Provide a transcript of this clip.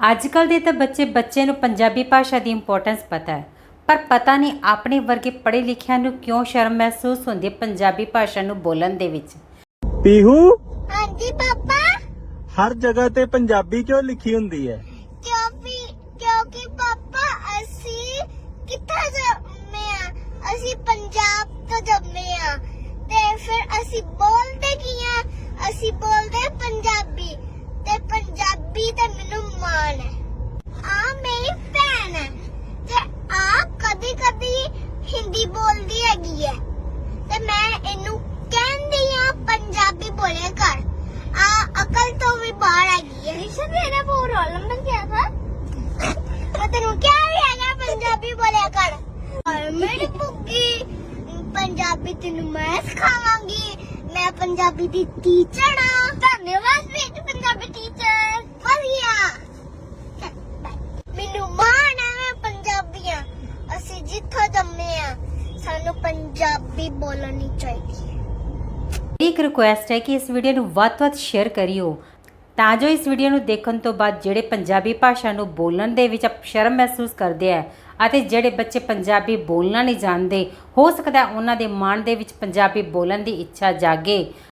ਅੱਜ ਕੱਲ ਦੇ ਤਾਂ ਬੱਚੇ ਬੱਚੇ ਨੂੰ ਪੰਜਾਬੀ ਭਾਸ਼ਾ ਦੀ ਇੰਪੋਰਟੈਂਸ ਪਤਾ ਹੈ। ਪਰ ਪਤਾ ਨਹੀਂ ਆਪਣੇ ਵਰਗੇ ਪੜ੍ਹੇ ਲਿਖਿਆਂ ਨੂੰ ਕਿਉਂ ਸ਼ਰਮ ਮਹਿਸੂਸ ਹੁੰਦੀ ਹੈ ਪੰਜਾਬੀ ਭਾਸ਼ਾ ਨੂੰ ਬੋਲਣ ਦੇ ਵਿੱਚ। ਪੀਹੂ? ਹਾਂਜੀ ਪਾਪਾ? ਹਰ ਜਗ੍ਹਾ ਤੇ ਪੰਜਾਬੀ ਕਿਉਂ ਲਿਖੀ ਹੁੰਦੀ ਹੈ? ਕਿਉਂਕਿ ਕਿਉਂਕਿ ਪਾਪਾ ਅਸੀਂ ਕਿੱਥੇ ਜੰਮੇ ਆ? ਅਸੀਂ ਪੰਜਾਬ ਤੋਂ ਜੰਮੇ ਆ। ਤੇ ਫਿਰ ਅਸੀਂ ਬੋਲਦੇ ਕੀ ਆ? ਅਸੀਂ ਬੋਲਦੇ ਪੰਜਾਬੀ। ਤੇ ਪੰਜਾਬੀ ਤੇ ਮੈਨੂੰ ਮਾਣ ਹੈ ਆ ਮੇਰੀ ਭੈਣ ਹੈ ਤੇ ਆ ਕਦੀ ਕਦੀ ਹਿੰਦੀ ਬੋਲਦੀ ਹੈਗੀ ਹੈ ਤੇ ਮੈਂ ਇਹਨੂੰ ਕਹਿੰਦੀ ਆ ਪੰਜਾਬੀ ਬੋਲਿਆ ਕਰ ਆ ਅਕਲ ਤੋਂ ਵੀ ਬਾਹਰ ਹੈਗੀ ਹੈ ਰਿਸ਼ਾ ਤੇਰਾ ਬਹੁਤ ਰੋਲ ਨੰਬਰ ਕਿਆ ਥਾ ਮੈਂ ਤੈਨੂੰ ਕਿਹਾ ਵੀ ਹੈਗਾ ਪੰਜਾਬੀ ਬੋਲਿਆ ਕਰ ਔਰ ਮੇਰੀ ਪੰਜਾਬੀ ਤੈਨੂੰ ਮੈਂ ਸਿਖਾਵਾਂਗੀ। ਮੈਂ ਪੰਜਾਬੀ ਦੀ ਟੀਚਰ ਆ ਧੰਨਵਾਦ ਵੀ ਪੰਜਾਬੀ ਟੀਚਰ ਵਧੀਆ। ਮੈਨੂੰ ਮਾਣ ਹੈ ਮੈਂ ਪੰਜਾਬੀਆਂ ਅਸੀਂ ਜਿੱਥੋਂ ਜੰਮੇ ਆ ਸਾਨੂੰ ਪੰਜਾਬੀ ਬੋਲਣੀ ਚਾਹੀਦੀ ਹੈ। ਮੇਰੀ ਇੱਕ ਰਿਕੁਐਸਟ ਹੈ ਕਿ ਇਸ ਵੀਡੀਓ ਨੂੰ ਵੱਧ ਤੋਂ ਵੱਧ ਸ਼ੇਅਰ ਕਰਿਓ। ਤਾਂ ਜੋ ਇਸ ਵੀਡੀਓ ਨੂੰ ਦੇਖਣ ਤੋਂ ਬਾਅਦ ਜਿਹੜੇ ਪੰਜਾਬੀ ਭਾਸ਼ਾ ਨੂੰ ਬੋਲਣ ਦੇ ਵਿੱਚ ਸ਼ਰਮ ਮਹਿਸੂਸ ਕਰਦੇ ਆ ਅਤੇ ਜਿਹੜੇ ਬੱਚੇ ਪੰਜਾਬੀ ਬੋਲਣਾ ਨਹੀਂ ਜਾਣਦੇ, ਹੋ ਸਕਦਾ ਉਹਨਾਂ ਦੇ ਮਨ ਦੇ ਵਿੱਚ ਪੰਜਾਬੀ ਬੋਲਣ ਦੀ ਇੱਛਾ ਜਾਗੇ।